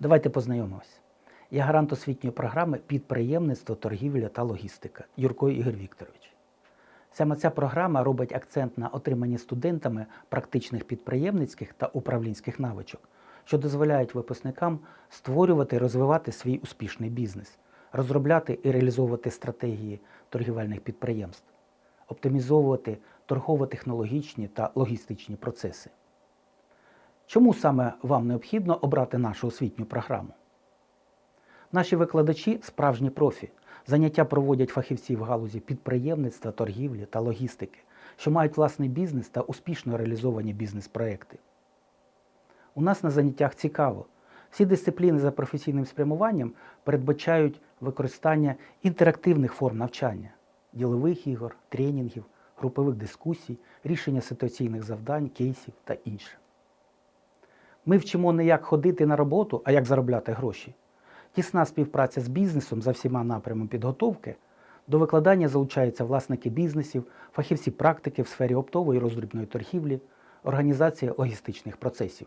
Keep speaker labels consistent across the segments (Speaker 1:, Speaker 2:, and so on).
Speaker 1: Давайте познайомимось. Я гарант освітньої програми підприємництво, торгівля та логістика Юрко Ігор Вікторович. Саме ця програма робить акцент на отриманні студентами практичних підприємницьких та управлінських навичок, що дозволяють випускникам створювати і розвивати свій успішний бізнес, розробляти і реалізовувати стратегії торгівельних підприємств, оптимізовувати торгово-технологічні та логістичні процеси. Чому саме вам необхідно обрати нашу освітню програму? Наші викладачі справжні профі. Заняття проводять фахівці в галузі підприємництва, торгівлі та логістики, що мають власний бізнес та успішно реалізовані бізнес-проекти. У нас на заняттях цікаво. Всі дисципліни за професійним спрямуванням передбачають використання інтерактивних форм навчання, ділових ігор, тренінгів, групових дискусій, рішення ситуаційних завдань, кейсів та інше. Ми вчимо не як ходити на роботу, а як заробляти гроші. Тісна співпраця з бізнесом за всіма напрямами підготовки. До викладання залучаються власники бізнесів, фахівці практики в сфері оптової і роздрібної торгівлі, організація логістичних процесів.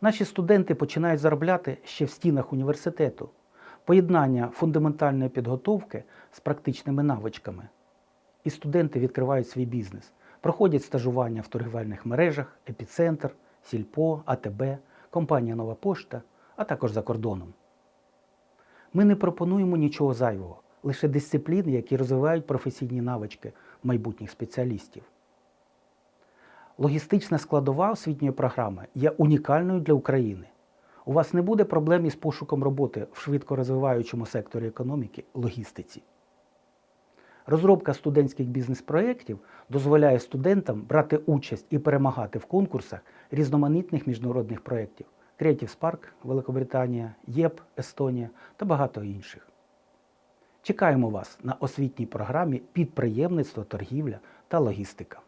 Speaker 1: Наші студенти починають заробляти ще в стінах університету. Поєднання фундаментальної підготовки з практичними навичками. І студенти відкривають свій бізнес, проходять стажування в торгівельних мережах, епіцентр, Сільпо, АТБ, компанія Нова Пошта, а також за кордоном. Ми не пропонуємо нічого зайвого, лише дисципліни, які розвивають професійні навички майбутніх спеціалістів. Логістична складова освітньої програми є унікальною для України. У вас не буде проблем із пошуком роботи в швидко розвиваючому секторі економіки логістиці. Розробка студентських бізнес-проєктів дозволяє студентам брати участь і перемагати в конкурсах різноманітних міжнародних проєктів Creative Spark, Великобританія, ЄП, Естонія та багато інших. Чекаємо вас на освітній програмі підприємництво, торгівля та логістика.